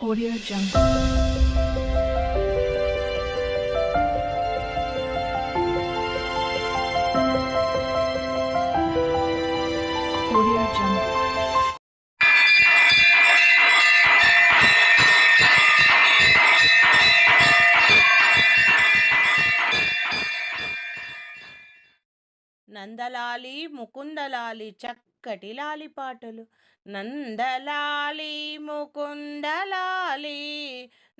Audio Jungle. Audio Jungle. నందలాలి ముకుందలాలి చక్కటి లాలిపాటలు నందలాలి ముకుందలాలి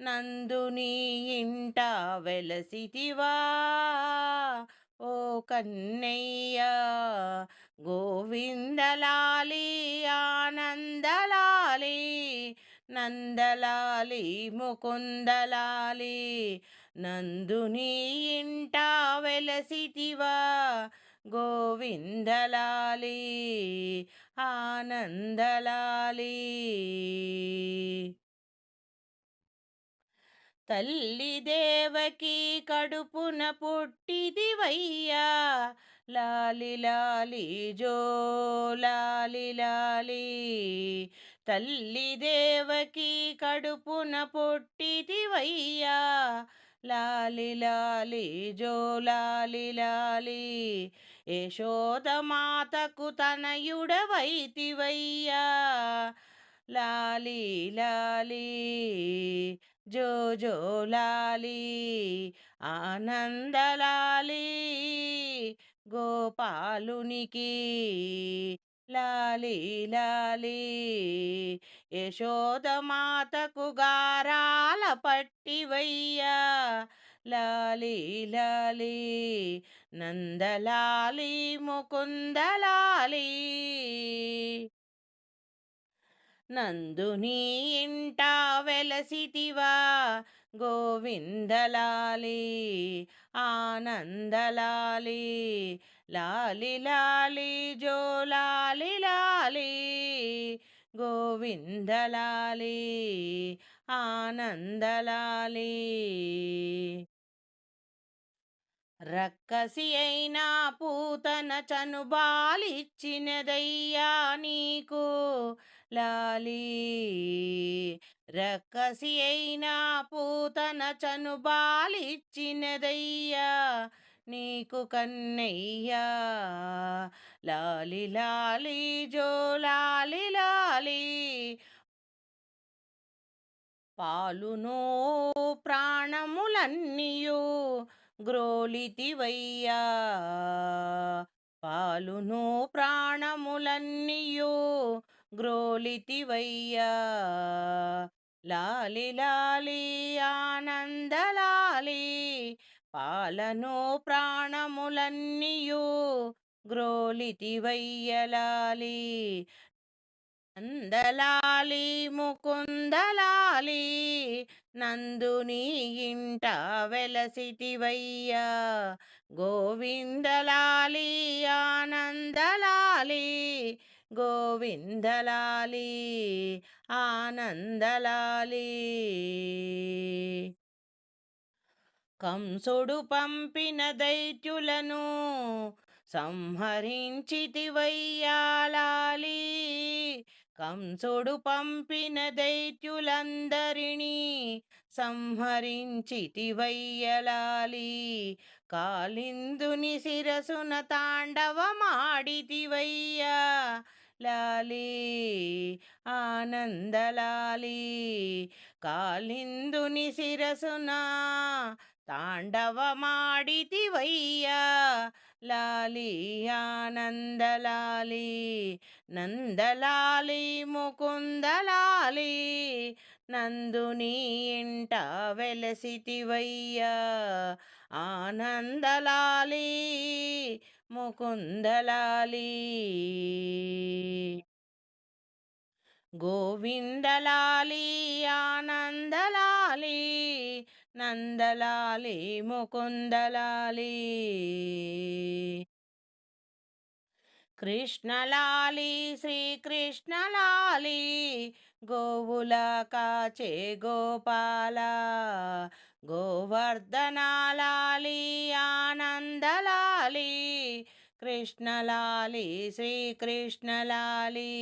నందుని ఇంట వెలసితివా? ఓ కన్నయ్య గోవిందలాలి ఆనందలాలి నందలాలి ముకుందలాలి నందుని ఇంట వెలసితివా? గోవిందలాలి ఆనందలాలి. తల్లి దేవకి కడుపున పుట్టిదివయ్యా లాలి లాలి జో లాలి లాలి. తల్లి దేవకి కడుపున పుట్టిదివయ్యా లాలి లాలి జో లాలి లాలి. యశోదమాతకు తనయుడవైతివయ్యా. లాలి లాలి జో జో లాలి ఆనందలాలి గోపాలునికి లాలి లాలి యశోదమాతకు గారాల పట్టివయ్యా. లాలి లాలి నందలాలి ముకుందలాలి. నందు నీ ఇంట వెలసితివా గోవిందలాలి ఆనందలాలి లాలి లాలి జో లాలి లాలి గోవిందలాలి ఆనందలాలి. రక్కసి అయినా పూతన చనుబాలిచ్చినదయ్యా నీకు. లాలి రక్కసి అయినా పూతన చనుబాలిచ్చినదయ్యా నీకు కన్నయ్యా. లాలి లాలి జో లాలి లాలి. పాలునో ప్రాణములన్నీయు గ్రోలితివయ్యా. పాలును ప్రాణములన్నీయు గ్రోలితివయ్యా. లాలి లాలి ఆనందలాలి పాలను ప్రాణములన్నీయు గ్రోలితివయ్యలాలి అందలాలి ముకుందలాలి నందుని ఇంట వెలసిటివయ్యా. గోవిందలాలి ఆనందలాలి గోవిందలాలి ఆనందలాలి. కంసుడు పంపిన దైత్యులను సంహరించితివయ్యాలాలి కంసుడు పంపిన దైత్యులందరినీ సంహరించితివయ్యలాలి. కాలిందుని శిరసున తాండవమాడితివయ్యా లాలి ఆనందలాలి. కాలిందుని శిరసున తాండవమాడితివయ్యా లాలి ఆనందలాలి. నందలాలి. ముకుందలాలి. నందుని ఇంట వెలసితివయ్యా. ఆనందలాలి ముకుందలాలి. గోవిందలాలి ఆనందలాలి నందలాలి ముకుందలాలి. కృష్ణలాలి శ్రీకృష్ణలాలి గోవుల కాచే గోపాల గోవర్ధనాలాలి ఆనందలాలి కృష్ణలాలి శ్రీకృష్ణలాలి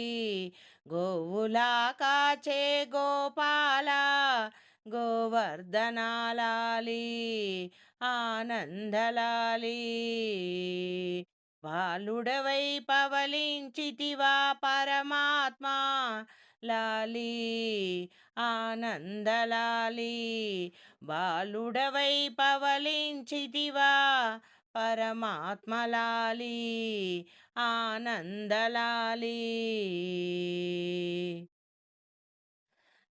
గోవులా కాచే గోపాల గోవర్ధనాలాలి ఆనందలాలి. బాలుడవై పవలించితివా పరమాత్మా లాలి ఆనందలాలి బాలుడవై పవలించితివా పరమాత్మలాలి ఆనందలాలి.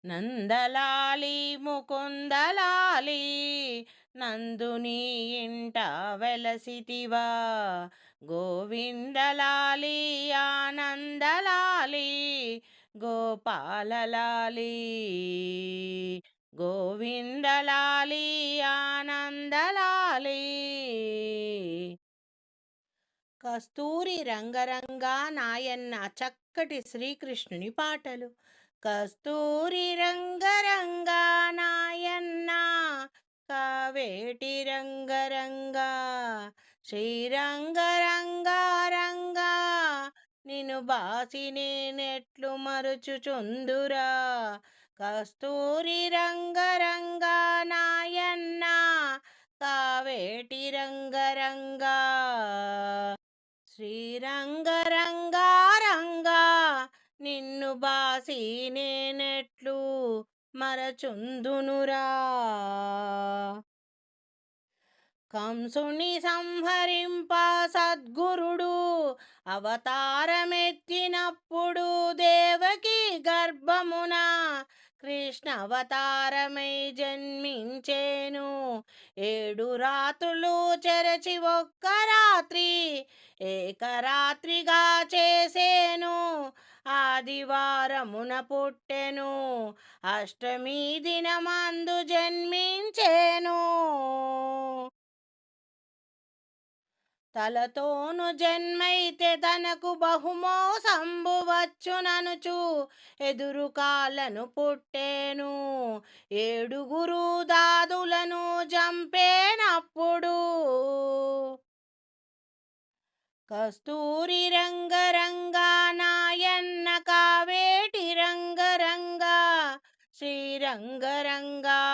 నందలాలి ముకుందలాలి నందుని ఇంట వెలసితివా గోవిందలాలి. గోపాలలాలి గోవిందలాలి ఆనందలాలి. కస్తూరి రంగరంగా నాయన్న చక్కటి శ్రీకృష్ణుని పాటలు. కస్తూరి రంగరంగా నాయన్న కావేటి రంగరంగా శ్రీరంగరంగా రంగా నిన్ను బాసి నేనెట్లు మరుచుచుందురా. కస్తూరి రంగరంగా నాయన్న కావేటి రంగరంగా. శ్రీరంగరంగా రంగా నిన్ను బాసి నేనెట్లు మరచుందునురా. కంసుని సంహరింప సద్గురుడు అవతారమెత్తినప్పుడు దేవకి గర్భమున కృష్ణ అవతారమై జన్మించేను. ఏడు రాత్రులు చెరచి ఒక్క రాత్రి ఏకరాత్రిగా చేసేను. ఆదివారమున పుట్టెను అష్టమి దినమందు జన్మించేను. తలతోను జన్మైతే తనకు బహుమో వచ్చుననుచు. ఎదురు కాళ్ళను పుట్టేను ఏడుగురు దాదులను జంపేనప్పుడు. కస్తూరి రంగరంగా నాయన్న కావేటి రంగరంగా శ్రీరంగరంగా రంగా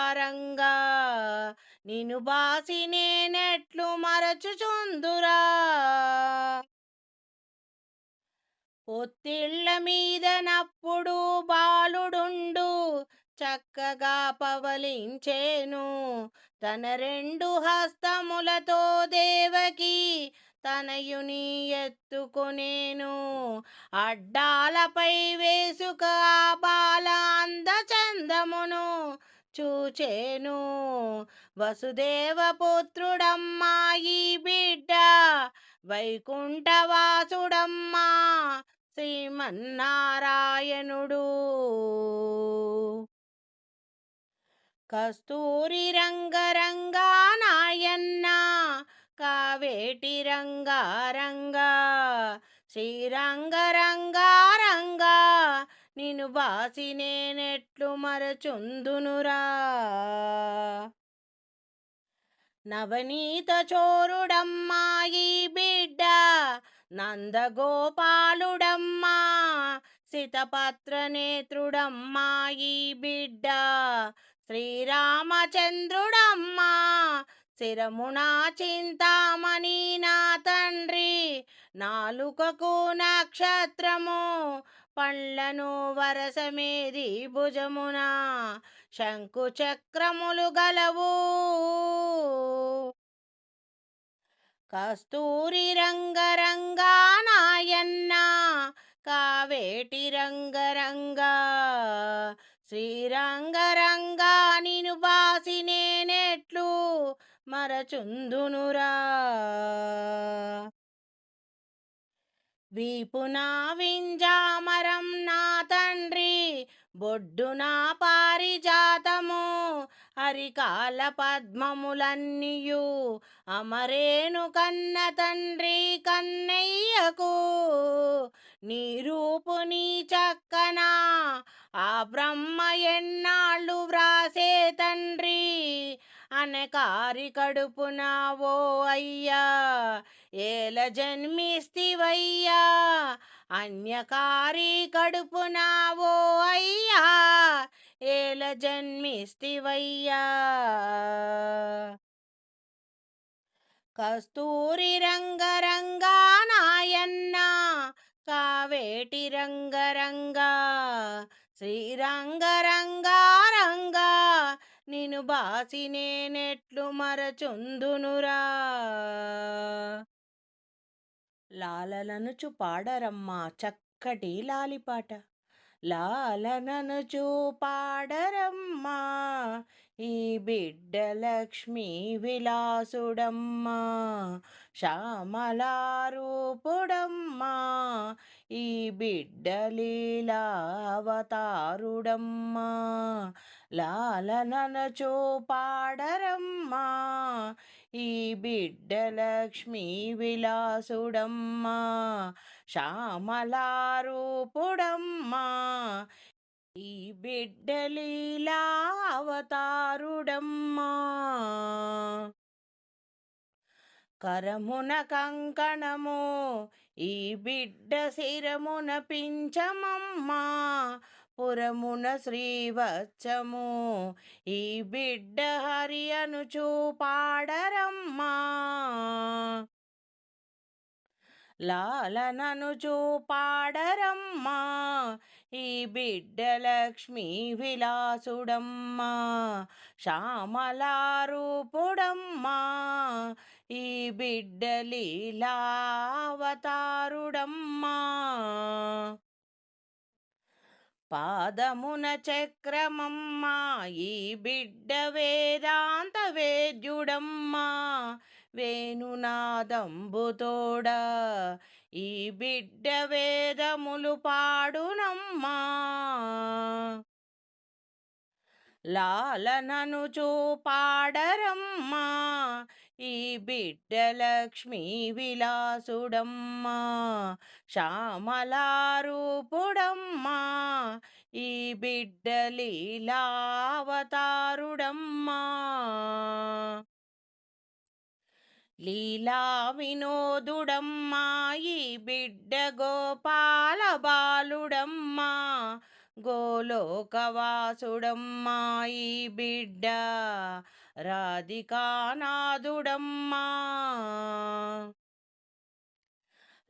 నిన్ను బాసి నేనెట్లు మరచుచుందురా. పొత్తిళ్ళ మీద నప్పుడు బాలుడుండు చక్కగా పవలించేను. తన రెండు హస్తములతో దేవకి తనయుని ఎత్తుకునేను. అడ్డాలపై వేసుక బాల అందచందమును చూచేను. వసుదేవ పుత్రుడమ్మా ఈ బిడ్డ. వైకుంఠవాసుడమ్మా శ్రీమన్నారాయణుడు. కస్తూరి రంగరంగా నాయన్న. కావేటి రంగారంగా. శ్రీరంగరంగారంగా. నేను వాసి నేనెట్లు మరచుందునురా. నవనీత చోరుడమ్మా ఈ బిడ్డ నందగోపాలుడమ్మా సితపత్ర నేత్రుడమ్మా ఈ బిడ్డ శ్రీరామచంద్రుడమ్మా శిరమునా చింతామణి నా తండ్రి నాలుకకు నక్షత్రము పండ్లను వరసమేది భుజమున శంకు చక్రములు గలవు. కస్తూరి రంగరంగా నాయన్న కావేటి రంగరంగా శ్రీరంగరంగా నిను బాసి నేనెట్లు మరచుందునురా. వీపున వింజామరం నా తండ్రి బొడ్డున పారిజాతము. అరికాల పద్మములన్నీయు అమరేను కన్న తండ్రి కన్నయ్యకు. నీ రూపు నీ చక్కన ఆ బ్రహ్మ ఎన్నాళ్ళు వ్రాసే తండ్రి. అనకారి కడుపునావో ఓ అయ్యా ఏల జన్మిస్తివయ్యా? అన్యకారి కడుపునావో అయ్యా? ఏల జన్మిస్తివయ్యా? కస్తూరి రంగరంగా నాయన్న కావేటి రంగరంగా? శ్రీరంగరంగా రంగా? నిను బాసి నేనెట్లు మరచుందునురా? లాలలనుచు పాడరమ్మా చక్కటి లాలిపాట. లాలననుచు పాడరమ్మా ఈ బిడ్డ లక్ష్మీ విలాసుడమ్మా. శ్యామలారూపుడమ్మా ఈ బిడ్డ లీలావతారుడమ్మా. లాలననుచు పాడరమ్మా ఈ బిడ్డ లక్ష్మీ విలాసుడమ్మా శ్యామలారూపుడమ్మా. ఈ బిడ్డ లీలావతారుడమ్మా. కరమున కంకణము ఈ బిడ్డ శిరమున పించమమ్మా పురమున శ్రీవచ్చము ఈ బిడ్డ హరి అనుచూ పాడరమ్మా. లాలనను చూపాడరమ్మా ఈ బిడ్డ లక్ష్మీ విలాసుడమ్మా. శ్యామలారూపుడమ్మా. ఈ బిడ్డ లీలావతారుడమ్మా. పాదమున చక్రమమ్మా ఈ బిడ్డ వేదాంత వేద్యుడమ్మా వేణునాదంబుతోడ ఈ బిడ్డ వేదములు పాడునమ్మా. లాలనను చూపాడరమ్మా ఈ బిడ్డ లక్ష్మీ విలాసుడమ్మా శ్యామలారూపుడమ్మా ఈ బిడ్డ లీలావతారుడమ్మా. లీలా వినోదుడమ్మా ఈ బిడ్డ గోపాల బాలుడమ్మా గోలోకవాసుడమ్మా ఈ బిడ్డ రాధికానాథుడమ్మా.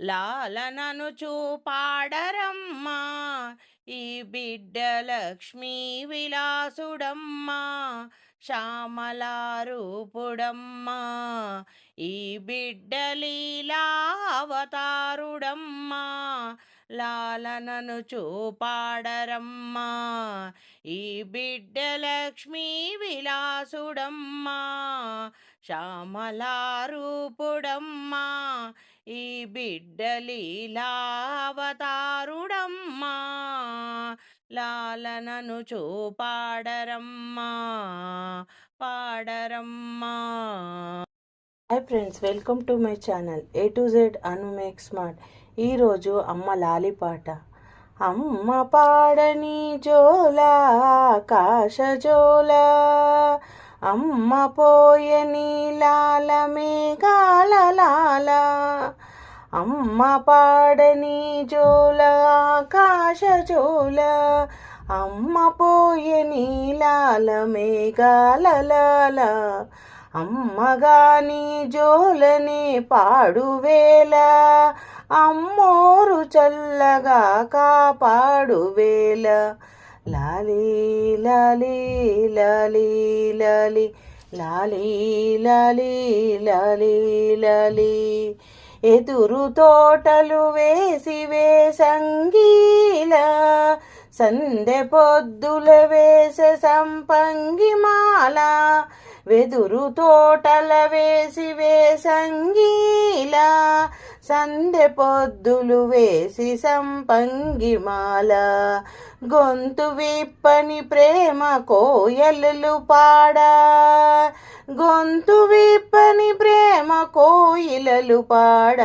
లాలనను చూపాడరమ్మా ఈ బిడ్డ లక్ష్మీ విలాసుడమ్మా శ్యామలారూపుడమ్మా. ఈ బిడ్డ లీలావతారుడమ్మా లాలనను చూపాడరమ్మా ఈ బిడ్డ లక్ష్మీ విలాసుడమ్మా. శ్యామలారూపుడమ్మా. ఈ బిడ్డ లీలావతారుడమ్మా. లాలనను చూపాడరమ్మా పాడరమ్మా. Hi friends welcome to my channel. A to Z Anu make smart. ఈరోజు అమ్మ లాలిపాట అమ్మ పాడని జోల ఆకాశ జోల. అమ్మ పోయని లాల మేఘాల లాల. అమ్మ పాడని జోల ఆకాశ జోల. అమ్మ పోయని లాల మేఘాల లాల. అమ్మగాని జోలని పాడువేలా అమ్మోరు చల్లగా కాపాడు వేళ. లాలీ లాలీ లాలీ లాలీ లాలీ లాలీ లాలీ లాలీ. ఎదురు తోటలు వేసి వేసంగీల సందె పొద్దుల వేసే సంపంగి మాల. వెదురు తోటల వేసి వేసంగీల సందె పొద్దులు వేసి సంపంగిమాల గొంతు విప్పని ప్రేమ కోయలు పాడా. గొంతు విప్పని ప్రేమ కోయిలలు పాడ.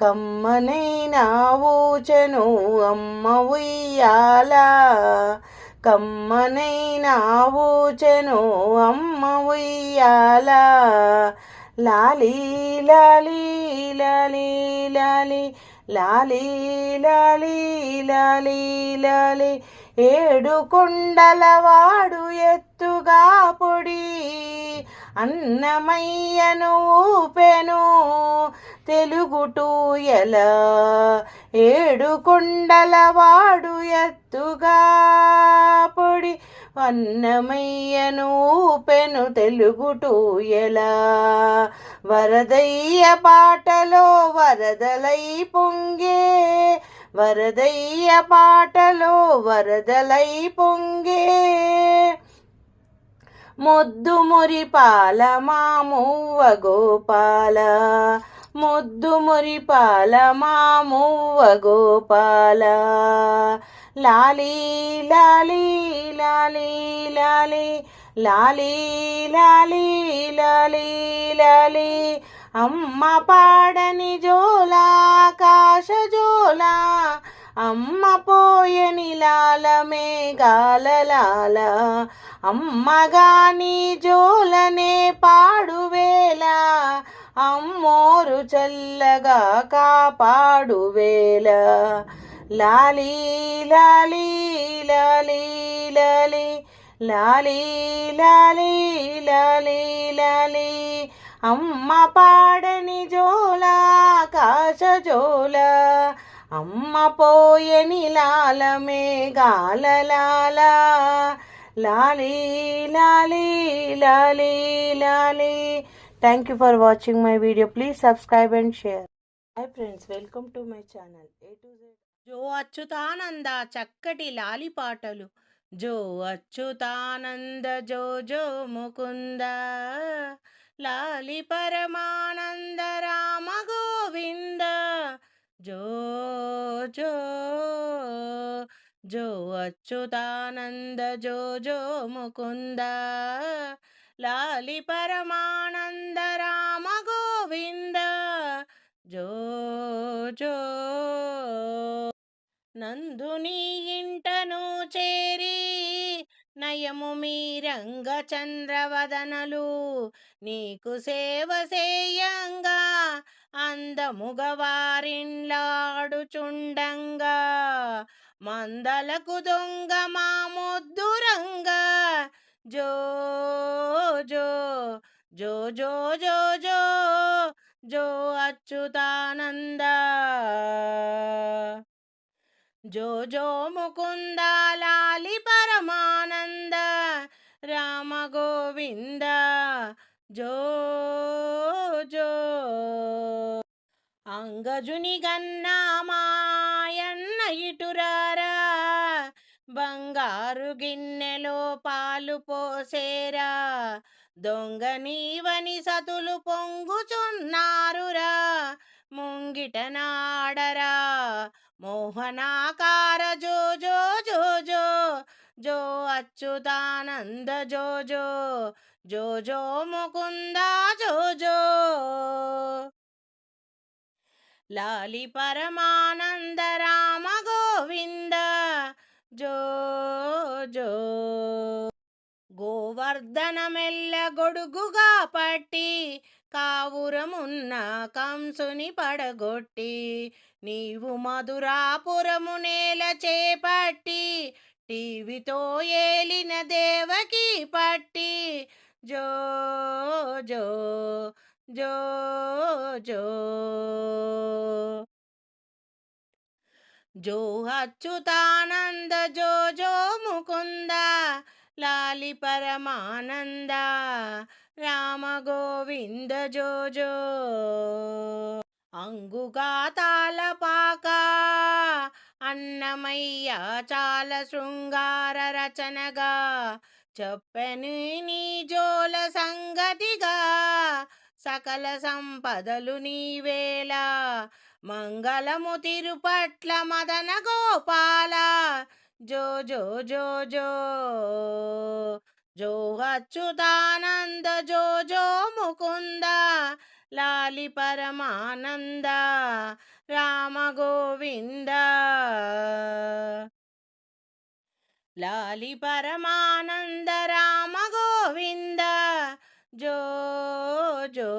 కమ్మనైన ఊచను అమ్మ ఉయ్యాల. కమ్మనైన ఊచను అమ్మ ఉయ్యాల. లాలీ లాలీ లాలీ లాలీ లాలీ లాలీ లాలీ లాలీ. ఏడు కొండలవాడు ఎత్తుగా పొడి అన్నమయ్యను ఊపెను తెలుగుటూ ఎలా? ఏడు కొండలవాడు ఎత్తుగా పొడి అన్నమయ్యను పెను తెలుగుటూ ఎలా? వరదయ్య పాటలో వరదలై పొంగే వరదయ్య పాటలో వరదలై పొంగే. ముద్దు మురిపాల మామువ్వ గోపాల ముద్దు మురిపాల మామువ్వ గోపాల లాలీ లాలీ లాలీ లాలీ లాలీ లాలీ లాలీ లాలీ. అమ్మ పాడని జోలా ఆకాశ జోలా. అమ్మ పోయని లాల మేఘాల లాల. అమ్మగాని జోలనే పాడువేళ అమ్మోరు చల్లగా కాపాడువేళ లాలీ లాలీ లాలీ లాలీ లాలీ లాలీ లాలీ లాలీ. అమ్మ పాడని జోల కాశ జోల. అమ్మ పోయని లాల మేఘాల లాల. లాలీ లాలీ లాలీ లాలీ. Thank you for watching my video please subscribe and share hi friends welcome to my channel A to Z జో అచ్యుతానంద చక్కటి లాలిపాటలు జో అచ్యుతానంద జో జో ముకుంద. లాలి పరమానంద రామ గోవింద. జో జో జో అచ్యుతానంద జో జో ముకుంద. లాలి పరమానంద రామ గోవింద. జో జో నందుని ఇంటను చేరి నయము మీరంగ చంద్రవదనలు నీకు సేవ సేయంగా అందముగవారింలాడుచుండంగా మందలకు దొంగ మా ముద్దురంగా జో జో జో జో జో జో జో అచ్యుతానంద. జో జో ముకుంద లాలి పరమానంద రామ గోవింద జో జో. అంగజుని గన్నా మాయన్న ఇటురారా బంగారు గిన్నెలో పాలు పోసేరా దొంగ నీవని సతులు పొంగుచున్నారురా ముంగిట నాడరా. మోహనాకార జో జో జో జో జో అచ్యుతానంద జో జో జో జో ముకుంద జో జో. లాలి పరమానంద రామ గోవింద జో జో. గోవర్ధనమెల్ల గొడుగుగా పట్టి కావురమున్న కంసుని పడగొట్టి నీవు మధురాపురము నేల చేపట్టి టీవీతో ఏలిన దేవకి పట్టి. జో జో జో జో. జో అచ్యుతానంద జో జో ముకుంద లాలి పరమానంద. రామ గోవింద జో జో అంగుగా తాళపాక అన్నమయ్య చాల శృంగార రచనగా. చెప్పని నీ జోల సంగతిగా. సకల సంపదలు నీవేళ మంగళము తిరుపట్ల మదన గోపాల. జో జో జో జో. జో అచ్యుతానంద జో జో ముకుంద లాలి పరమానంద రామ గోవింద. లాలి పరమానంద రామ గోవింద జో జో